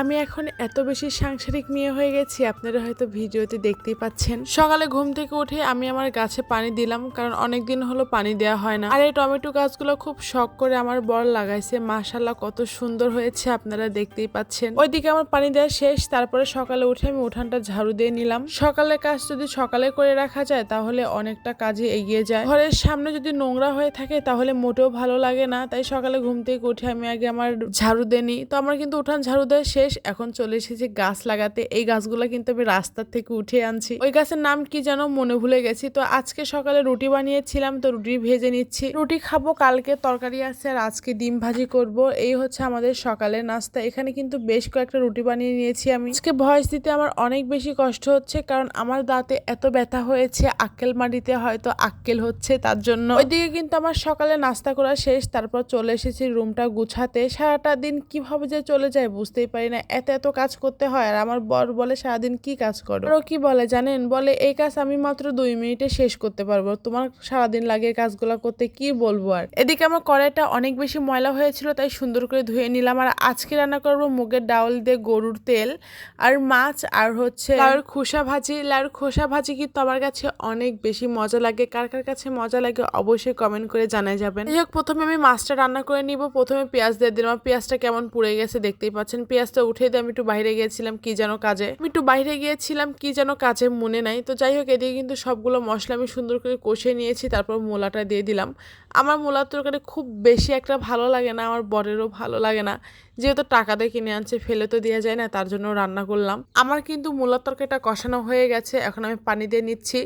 আমি এখন এত বেশি সাংসারিক মেয়ে হয়ে গেছি, আপনারা হয়তো ভিডিওতে দেখতেই পাচ্ছেন। সকালে ঘুম থেকে উঠে আমি আমার গাছে পানি দিলাম, কারণ অনেক দিন হলো পানি দেওয়া হয় না। আর এই টমেটো গাছগুলো খুব শখ করে আমার বর লাগাইছে। মাশাল্লাহ কত সুন্দর হয়েছে, আপনারা দেখতেই পাচ্ছেন। ওইদিকে আমার পানি দেওয়া শেষ, তারপরে সকালে উঠে আমি উঠানটা ঝাড়ু দিয়ে নিলাম। সকালে কাজ যদি সকালে করে রাখা যায়, তাহলে অনেকটা কাজে এগিয়ে যায়। ঘরের সামনে যদি নোংরা হয়ে থাকে, তাহলে মোটেও ভালো লাগে না। তাই সকালে ঘুম থেকে উঠে আমি আগে আমার ঝাড়ু দিয়ে নিই। তো আমার কিন্তু উঠান ঝাড়ু দেওয়া শেষ এখন চলে এসেছি গাছ লাগাতে। এই গাছগুলো কিন্তু আমি রাস্তার থেকে উঠে আনছি। ওই গাছের নাম কি যেন মনে ভুলে গেছি। তো আজকে সকালে রুটি বানিয়েছিলাম, তো রুটি ভেজে নিচ্ছি। রুটি খাব, কালকে তরকারি আছে আর আজকে ডিম ভাজি করব। এই হচ্ছে আমাদের সকালের নাস্তা। এখানে কিন্তু বেশ কয়েকটা রুটি বানিয়ে নিয়েছি আমি। আজকে ভয়েস দিতে আমার অনেক বেশি কষ্ট হচ্ছে, কারণ আমার দাঁতে এত ব্যথা হয়েছে, আক্কেল মাটিতে হয়তো আক্কেল হচ্ছে তার জন্য। ওইদিকে কিন্তু আমার সকালে নাস্তা করা শেষ, তারপর চলে এসেছি রুমটা গুছাতে। সারাটা দিন কীভাবে যে চলে যায় বুঝতেই পারি না। এত এত কাজ করতে হয় আর আমার বর বলে সারাদিন কি কাজ করো? আরও কি বলে জানেন? বলে, এই কাজ আমি মাত্র দুই মিনিটে শেষ করতে পারব। তোমার সারাদিন লাগে কাজগুলো করতে কি বলব আর? এদিকে আমার কড়াইটা অনেক বেশি ময়লা হয়েছিল, তাই সুন্দর করে ধুয়ে নিলাম। আর আজকে রান্না করব মুগের ডাউল দিয়ে গরুর তেল আর মাছ আর হচ্ছে লাউর খোসা ভাজি। লাউর খোসা ভাজি কিন্তু আমার কাছে অনেক বেশি মজা লাগে। কার কার কাছে মজা লাগে অবশ্যই কমেন্ট করে জানাই যাবেন। যাই হোক, প্রথমে আমি মাছটা রান্না করে নিব। প্রথমে পেঁয়াজ দিয়ে দিলাম। পেঁয়াজটা কেমন পুড়ে গেছে দেখতেই পাচ্ছেন। পেঁয়াজটা উঠে দিয়ে আমি একটু বাইরে গিয়েছিলাম, কি যেন কাজে। আমি একটু বাইরে গিয়েছিলাম, কি যেন কাজে মনে নাই। তো যাই হোক, এদিকে কিন্তু সবগুলো মশলা আমি সুন্দর করে কষিয়ে নিয়েছি, তারপর মূলাটা দিয়ে দিলাম। আমার মূলার তরকারি খুব বেশি একটা ভালো লাগে না, আমার বরেরও ভালো লাগে না। যেহেতু টাকা দিয়ে কিনে আনছে, ফেলে তো দেওয়া যায় না, তার জন্য রান্না করলাম। আমার কিন্তু মূলার তরকারিটা কষানো হয়ে গেছে, এখন আমি পানি দিয়ে নিচ্ছি।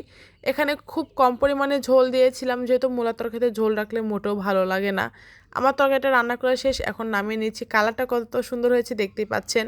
এখানে খুব কম পরিমাণে ঝোল দিয়েছিলাম, যেহেতু মূলার তরকারিতে ঝোল রাখলে মোটেও ভালো লাগে না। আমার তরকারিটা রান্না করা শেষ এখন নামিয়ে নিচ্ছি। কালারটা কত সুন্দর হয়েছে দেখতেই পাচ্ছেন।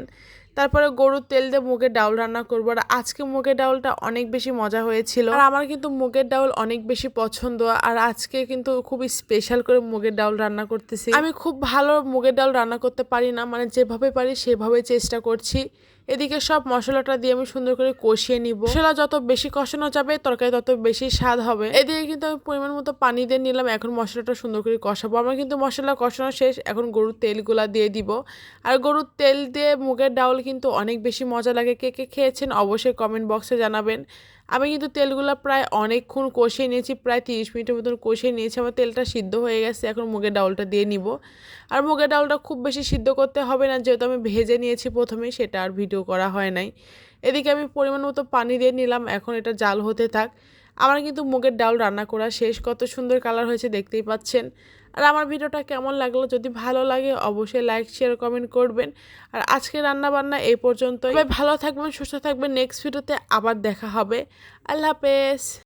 তারপরে গরুর তেল দিয়ে মুগের ডাউল রান্না করব। আর আজকে মুগের ডাউলটা অনেক বেশি মজা হয়েছিল। আর আমার কিন্তু মুগের ডাউল অনেক বেশি পছন্দ। আর আজকে কিন্তু খুবই স্পেশাল করে মুগের ডাউল রান্না করতেছি। আমি খুব ভালো মুগের ডাউল রান্না করতে পারি না। মানে যেভাবে পারি সেভাবে চেষ্টা করছি। এদিকে সব মশলাটা দিয়ে আমি সুন্দর করে কষিয়ে নিব। মশলা যত বেশি কষানো যাবে, তরকারি তত বেশি স্বাদ হবে। এদিকে কিন্তু আমি পরিমাণ মতো পানি দিয়ে নিলাম। এখন মশলাটা সুন্দর করে কষাবো। আমার কিন্তু মশলা কষানো শেষ। এখন গরুর তেলগুলা দিয়ে দিব। আর গরুর তেল দিয়ে মুগের ডাউল কিন্তু অনেক বেশি মজা লাগে কে কে খেয়েছেন, অবশ্যই কমেন্ট বক্সে জানাবেন। আমি কিন্তু তেলগুলো প্রায় অনেকক্ষণ কষিয়ে নিয়েছি, প্রায় তিরিশ মিনিটের মতন কষিয়ে নিয়েছি, আমার তেলটা সিদ্ধ হয়ে গেছে, এখন মুগের ডাউলটা দিয়ে নিব। আর মুগের ডাউলটা খুব বেশি সিদ্ধ করতে হবে না, যেহেতু আমি ভেজে নিয়েছি প্রথমে, সেটা আর ভিডিও করা হয় নাই। এদিকে আমি পরিমাণ মতো পানি দিয়ে নিলাম, এখন এটা জাল হতে থাক। আমার কিন্তু মুগের ডাউল রান্না করা শেষ, কত সুন্দর কালার হয়েছে দেখতেই পাচ্ছেন। আর আমার ভিডিওটা কেমন লাগল যদি ভালো লাগে অবশ্যই লাইক শেয়ার কমেন্ট করবেন। আর আজকে রান্না বান্না এই পর্যন্তই। ভালো থাকবেন, সুস্থ থাকবেন। নেক্সট ভিডিওতে আবার দেখা হবে। আল্লাহ হাফেজ।